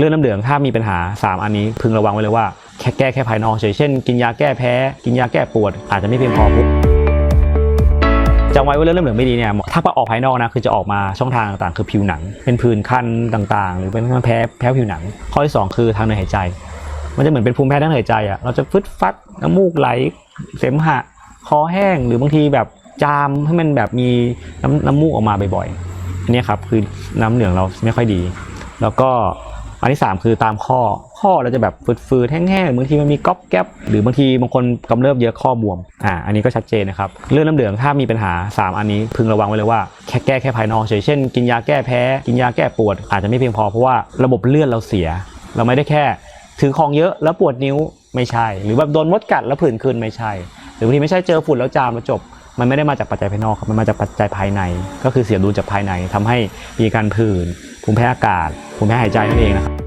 เลือดน้ำเหลืองถ้ามีปัญหา 3 อันนี้พึงระวังไว้เลยว่าแค่แก้แค่ภายนอกเฉยเช่นกินยาแก้แพ้ กินยาแก้ปวด อาจจะไม่เพียงพอปุ๊บจำไว้ว่าเลือดน้ำเหลืองไม่ดีเนี่ยถ้าไปออกภายนอกนะคือจะออกมาช่องทางต่างๆ คือผิวหนัง เป็นผื่นคันต่างๆ หรือเป็นแพ้แพ้ผิวหนัง ข้อที่สองคือทางเดินหายใจ มันจะเหมือนเป็นภูมิแพ้ทางเดินหายใจอะเราจะฟึดฟัดน้ำมูกไหลเสมหะคอแห้งหรือบางทีแบบจามให้มันแบบมีน้ำน้ำมูกออกมาบ่อยๆอันนี้ครับคือน้ำเหลืองเราไม่ค่อยดี แล้วก็ อันที่ 3 คือตามข้อข้อเราจะแบบฟืดๆแห้งๆบางทีมันมีก๊อบแก๊บหรือบางทีบางคนกำเริบเยอะข้อบวมอ่าอันนี้ก็ชัดเจนนะครับเลือดน้ำเหลืองถ้ามีปัญหา 3 อันนี้พึงระวังไว้เลยว่าแค่แก้แค่ภายนอกเฉยเช่นกินยาแก้แพ้ กินยาแก้ปวด อาจจะไม่เพียงพอเพราะว่าระบบเลือดเราเสีย เราไม่ได้แค่ถือของเยอะแล้วปวดนิ้วไม่ใช่ หรือแบบโดนมดกัดแล้วผื่นขึ้นไม่ใช่ หรือบางทีไม่ใช่เจอฝุ่นแล้วจามแล้วจบ มันไม่ได้มาจากปัจจัยภายนอกครับมันมาจากปัจจัยภายใน ก็คือเสียดูจากภายในทำให้มีการผื่นภูมิแพ้อากาศ ภูมิแม่หายใจนั่นเองนะครับ